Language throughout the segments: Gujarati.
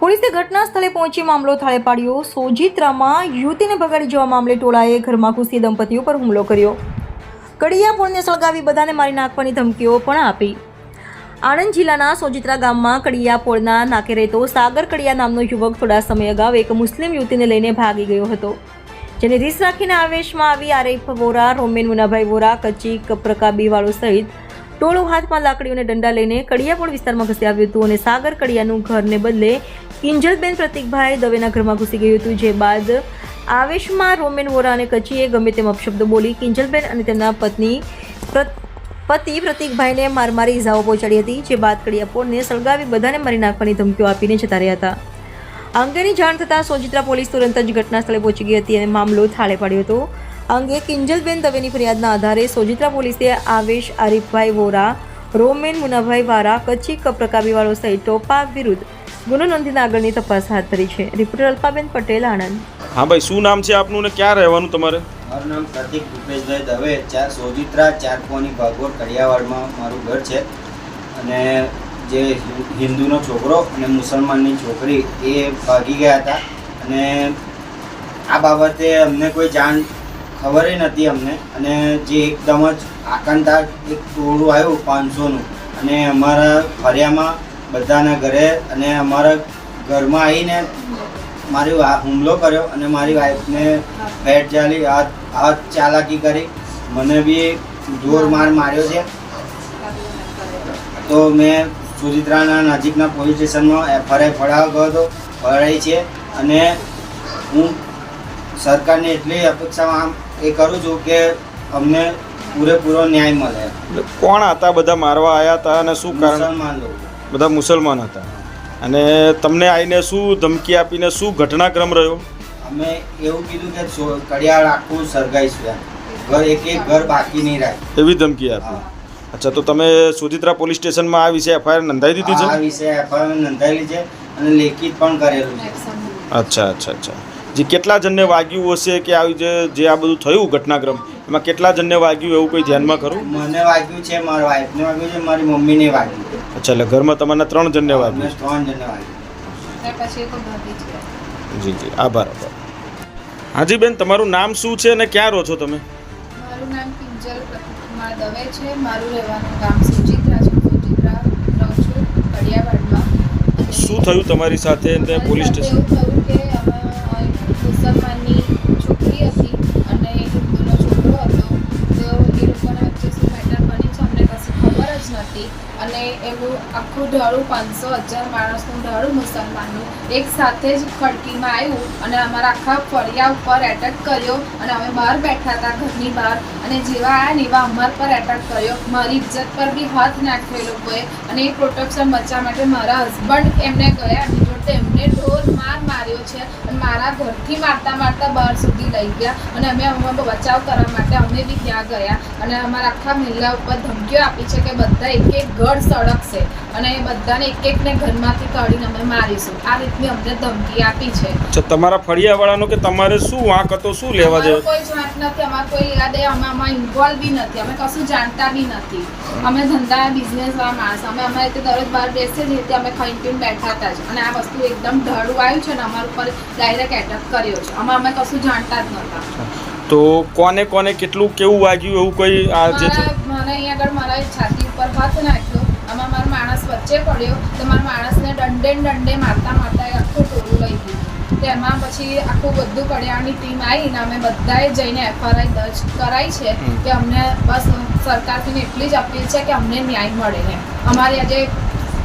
પોલીસે ઘટના સ્થળે પહોંચી મામલો થાળે પાડ્યો. સોજિત્રામાં યુવતીને ભગાડી જવા મામલે ટોળાએ ઘરમાં ઘૂસી દંપતીઓ પર હુમલો કર્યો. કડિયા પુણને સળગાવી બધાને મારી નાખવાની ધમકીઓ પણ આપી. આણંદ જિલ્લાના સોજિત્રા ગામમાં કડિયા પોળના નાકે રહેતો સાગર કડિયા નામનો યુવક થોડા સમય અગાઉ એક મુસ્લિમ યુવતીને લઈને ભાગી ગયો હતો. જેને રીસ રાખીને આવેશમાં આવી આરેફ વોરા રોમેન મુનાભાઈ વોરા કચ્છી કપ્રકાબી વાળો સહિત ટોળો હાથમાં લાકડી અને દંડા લઈને કડિયાપોળ વિસ્તારમાં ઘસી આવ્યું હતું અને સાગર કડિયાનું ઘરને બદલે કિંજલબેન પ્રતિકભાઈ દવેના ઘરમાં ઘૂસી ગયું હતું, જે બાદ આવેશમાં રોમેન વોરા અને કચીએ ગમે તેમ અપશબ્દો બોલી કિંજલબેન અને તેમના પત્ની પતિ પ્રતિકભાઈને માર મારી ઇજાઓ પહોંચાડી હતી, જે બાદ કડિયાપોળને સળગાવી બધાને મારી નાખવાની ધમકીઓ આપીને જતા રહ્યા હતા. આ અંગેની જાણ થતાં સોજિત્રા પોલીસ તુરંત જ ઘટના સ્થળે પહોંચી ગઈ હતી અને મામલો થાળે પાડ્યો હતો. આ અંગે કિંજલબેન દવેની ફરિયાદના આધારે સોજિત્રા પોલીસે આવેશ આરીફભાઈ વોરા રોમેન મુનાભાઈ વારા કચ્છી કપ્રકાબીવાળો સહિત ટોપા વિરુદ્ધ ગુનો નોંધીને આગળની તપાસ હાથ ધરી છે. રિપોર્ટર અલ્પાબેન પટેલ આણંદ. હા ભાઈ શું નામ છે આપનું ને ક્યાં રહેવાનું તમારે? મારું નામ પ્રતિક ભૂપેશભાઈ દવે ચાર સોજિત્રા ચાર કોની ભાગોળ કડિયાવાડમાં મારું ઘર છે. અને જે હિન્દુનો છોકરો અને મુસલમાનની છોકરી એ ભાગી ગયા હતા. અને આ બાબતે અમને કોઈ જાણ ખબર નથી અમને. અને જે એકદમ જ આકંતા એક ટોળું આવ્યું પાંચસોનું. અને અમારા ફરિયામાં બધાના ઘરે અને અમારા ઘરમાં આવીને મારી હુમલો કર્યો અને મારી વાઈફને પેટ ચાલી હાથ હાથ ચાલાકી કરી. મને બી જોર માર માર્યો છે. તો મેં સુજિત્રાના નજીકના પોલીસ સ્ટેશનમાં એફઆરઆઈ ફળાવ ગયો હતો ફળાઈ છે. અને હું સરકારને એટલી અપેક્ષામાં આમ એ કરું છું કે અમને પૂરેપૂરો ન્યાય મળે. કોણ હતા? બધા મારવા આવ્યા હતા અને શું કારણ? બધા મુસલમાન હતા. અને તમને આવીને શું ધમકી આપીને શું ઘટનાક્રમ રહ્યો? અમે એવું કીધું કે કડિયાળ આખું સળગાઈશું ઘર એક એક ઘર બાકી નહીં રાખે એવી ધમકી આપી. અચ્છા તો તમે સુધિત્રા પોલીસ સ્ટેશનમાં આ વિશે એફઆઈઆર નોંધાવી દીધી આ છે વિશે એફઆઈઆર નોંધાયેલી છે અને લેખિત પણ કરેલું છે. અચ્છા અચ્છા અચ્છા. જે કેટલા જણને વાગ્યું હશે કે આવી જે જે આ બધું થયું ઘટનાક્રમ એમાં કેટલા જણને વાગ્યું એવું કોઈ ધ્યાનમાં ખરું? મને વાગ્યું છે મારા વાઈફને વાગ્યું છે મારી મમ્મીને વાગ્યું અચ્છા એટલે ઘરમાં તમારા ત્રણ જણને વાગ્યું? ત્રણ જણને વાગ્યું. જ જી જી આભાર આભાર. હાજી બેન તમારું નામ શું છે અને ક્યાં રહો છો તમે? મારું નામ કિંજલ પ્રતિકુમાર દવે છે. મારું રહેવાનું ગામ સુચિત્રા છે. સુચિત્રા રહું છું કડિયાવાડમાં. શું થયું તમારી સાથે? Police station? આખું ઢાળું પાંચસો હજાર માણસનું ઢાળું મુસલમાનનું એક સાથે જ ખડકીમાં આવ્યું અને અમારા આખા ફળિયા ઉપર એટેક કર્યો અને અમે બહાર બેઠા હતા ઘરની બહાર અને જેવા આવ્યા એવા અમાર પર એટેક કર્યો. મારી ઇજ્જત પર બી હાથ નાખ્યો એ લોકોએ અને એ પ્રોટેક્શન બચવા માટે મારા હસબન્ડ એમને ગયા એમની ઢોર માર માર્યો છે અને મારા ઘરથી મારતા મારતા બહાર સુધી લઈ ગયા. અને અમે અમારો બચાવ કરવા માટે અમે બી ત્યાં ગયા અને અમારા આખા મહિલા ઉપર ધમકીઓ આપી છે કે બધા એક એક ઘર સળગશે અને એ બધાને એક એકને ઘરમાંથી કાઢીને અમે મારીશું. આ રીતની અમને ધમકી આપી છે. તમારા ફળિયાવાળાનો કે તમારે શું વાંક હતો? શું લેવા અમારો કોઈ જાણ નથી અમારે કોઈ ઈરાદે અમે અમારે ઇન્વોલ્વ બી નથી અમે કશું જાણતા બી નથી. અમે ધંધા બિઝનેસ વાળા માણસ અમે અમારે દરરોજ બહાર બેસીએ જ રીતે અમે ખાઈ પીને બેઠા હતા જ. અને આ વસ્તુ એકદમ ઢળું આવ્યું છે ને અમારા ઉપર ડાયરેક્ટ એટેક કર્યો છે. આમાં અમે કશું જાણતા જ નહોતા. તો કોને કોને કેટલું કેવું વાગ્યું એવું કોઈ આ જે મને અહીંયા આગળ મારા છાતી ઉપર હાથ નાખ્યો. આમાં મારો માણસ વચ્ચે પડ્યો તો મારા માણસને દંડે દંડે મારતા મારતા આખું ટોળું લઈ ગયું. તેમાં પછી આખું બધું કડિયાની ટીમ આવીને અમે બધાએ જઈને એફઆરઆઈ દર્જ કરાઈ છે. કે અમને બસ સરકારથી એટલી જ અપીલ છે કે અમને ન્યાય મળે ને અમારી આજે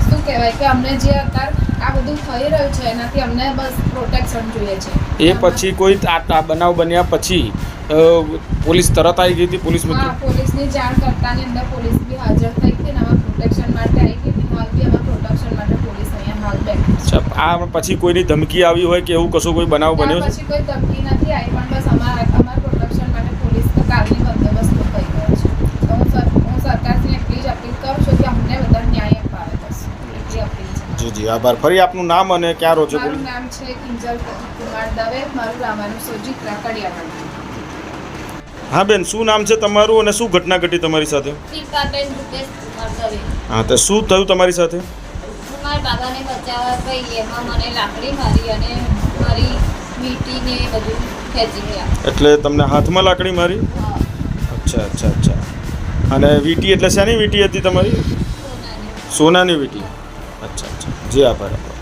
શું કહેવાય કે અમને જે અત્યારે આ બધું થઈ રહ્યું છે એનાથી અમને બસ પ્રોટેક્શન જોઈએ છે. એ પછી કોઈ આ બનાવ બન્યા પછી પોલીસ તરત આવી ગઈ હતી પોલીસ મિત્રો? પોલીસની જાણ કરતાની અંદર પોલીસ બી હાજર થઈ હતી ને પ્રોટેક્શન માટે આવી ગઈ હતી હાલ બી પ્રોટેક્શન માટે પોલીસ અહીંયા હાલ બેઠી છે. આ પછી કોઈની ધમકી આવી હોય કે એવું કશું કોઈ બનાવ બન્યો છે? પછી કોઈ ધમકી નથી આવી પણ બસ અમારા અમારા પ્રોટેક્શન માટે પોલીસ તો કાલની બંદોબસ્ત થઈ ગયો છે તો હું સર હું સરકારથી એટલી જ અપીલ કરું છું કે અમને બધા ન્યાય અપાવે બસ એટલી અપીલ છે જી આભાર. ફરી આપનું નામ અને ક્યાં રહો છો મારું નામ છે કિંજલ કુમાર દવે. મારું રામાનું સોજી કડિયાવાડ હા બેન શું નામ છે તમારું અને શું ઘટના ઘટી તમારી સાથે? શિલ્પાબેન રૂપેશ કુમાર દવે. હા તો શું થયું તમારી સાથે? મારા બાબાને બચાવવા ગઈ. એમાં મને લાકડી મારી અને મારી મીટીને બધું ખેંચી ગયા. એટલે તમને હાથમાં લાકડી મારી? અચ્છા અચ્છા અચ્છા. અને વીટી એટલે શેની વીટી હતી તમારી. સોનાની વીટી. અચ્છા અચ્છા જી આભાર.